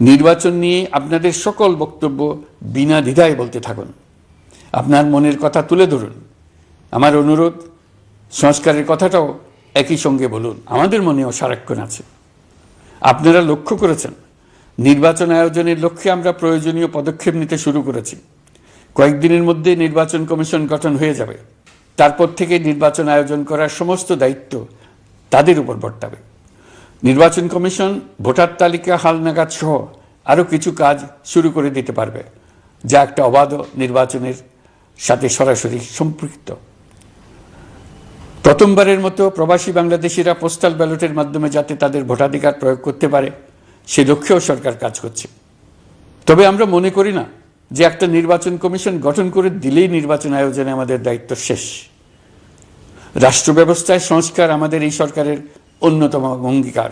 নির্বাচন নিয়ে আপনাদের সকল বক্তব্য বিনা দ্বিধায় বলতে থাকুন। আপনার মনের কথা তুলে ধরুন। আমার অনুরোধ, সংস্কারের কথাটাও একই সঙ্গে বলুন। আমাদের মনেও সারাক্ষণ আছে। আপনারা লক্ষ্য করেছেন, নির্বাচন আয়োজনের লক্ষ্যে আমরা প্রয়োজনীয় পদক্ষেপ নিতে শুরু করেছি। কয়েকদিনের মধ্যে নির্বাচন কমিশন গঠন হয়ে যাবে। তারপর থেকে নির্বাচন আয়োজন করার সমস্ত দায়িত্ব তাদের উপর বর্তাবে। নির্বাচন কমিশন ভোটার তালিকা হালনাগাদ সহ আরও কিছু কাজ শুরু করে দিতে পারবে, যা একটা অবাধ নির্বাচনের সাথে সরাসরি সম্পৃক্ত। প্রথমবারের মতো প্রবাসী বাংলাদেশিরা পোস্টাল ব্যালটের মাধ্যমে যাতে তাদের ভোটাধিকার প্রয়োগ করতে পারে, সে লক্ষ্যেও সরকার কাজ করছে। তবে আমরা মনে করি না যে একটা নির্বাচন কমিশন গঠন করে দিলেই নির্বাচন আয়োজনে আমাদের দায়িত্ব শেষ। রাষ্ট্র ব্যবস্থায় সংস্কার আমাদের এই সরকারের অন্যতম অঙ্গীকার।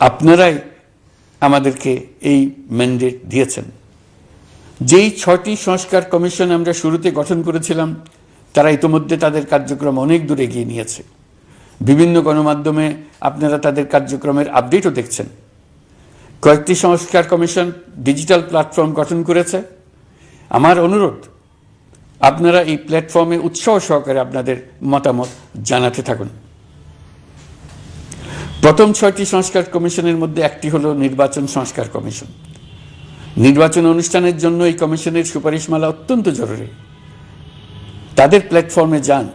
আপনারাই আমাদেরকে এই ম্যান্ডেট দিয়েছেন। যেই ছটি সংস্কার কমিশন আমরা শুরুতে গঠন করেছিলাম, তারা ইতোমধ্যে তাদের কার্যক্রম অনেক দূর এগিয়ে নিয়েছে। বিভিন্ন গণমাধ্যমে আপনারা তাদের কার্যক্রমের আপডেটও দেখছেন। কয়েকটি সংস্কার কমিশন ডিজিটাল প্ল্যাটফর্ম গঠন করেছে। আমার অনুরোধ, আপনারা এই প্ল্যাটফর্মে উৎসাহ সহকারে আপনাদের মতামত জানাতে থাকুন। প্রথম ছয়টি সংস্কার কমিশনের মধ্যে একটি হলো নির্বাচন সংস্কার কমিশন। নির্বাচন অনুষ্ঠানের জন্য এই কমিশনের সুপারিশমালা অত্যন্ত জরুরি। তাদের প্ল্যাটফর্মে যান।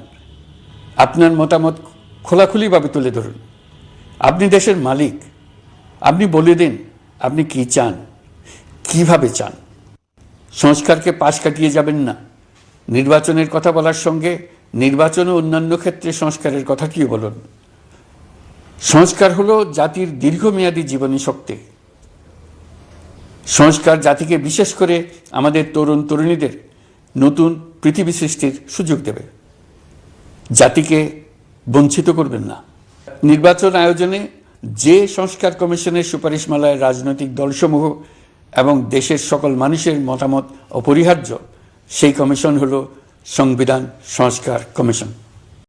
আপনার মতামত খোলাখুলিভাবে তুলে ধরুন। আপনি দেশের মালিক। আপনি বলে দিন, আপনি কি চান? কীভাবে চান? সংস্কারকে পাশ কাটিয়ে যাবেন না। নির্বাচনের কথা বলার সঙ্গে নির্বাচন ও অন্যান্য ক্ষেত্রে সংস্কারের কথাটিও বলুন? সংস্কার হলো জাতির দীর্ঘমেয়াদী জীবনী শক্তি। সংস্কার জাতিকে বিশেষ করে আমাদের তরুণ তরুণীদের নতুন পৃথিবী সৃষ্টির সুযোগ দেবে। জাতিকে বঞ্চিত করবেন না। নির্বাচন আয়োজনে যে সংস্কার কমিশনের সুপারিশমালায় রাজনৈতিক দলসমূহ এবং দেশের সকল মানুষের মতামত অপরিহার্য, সেই কমিশন হল সংবিধান সংস্কার কমিশন।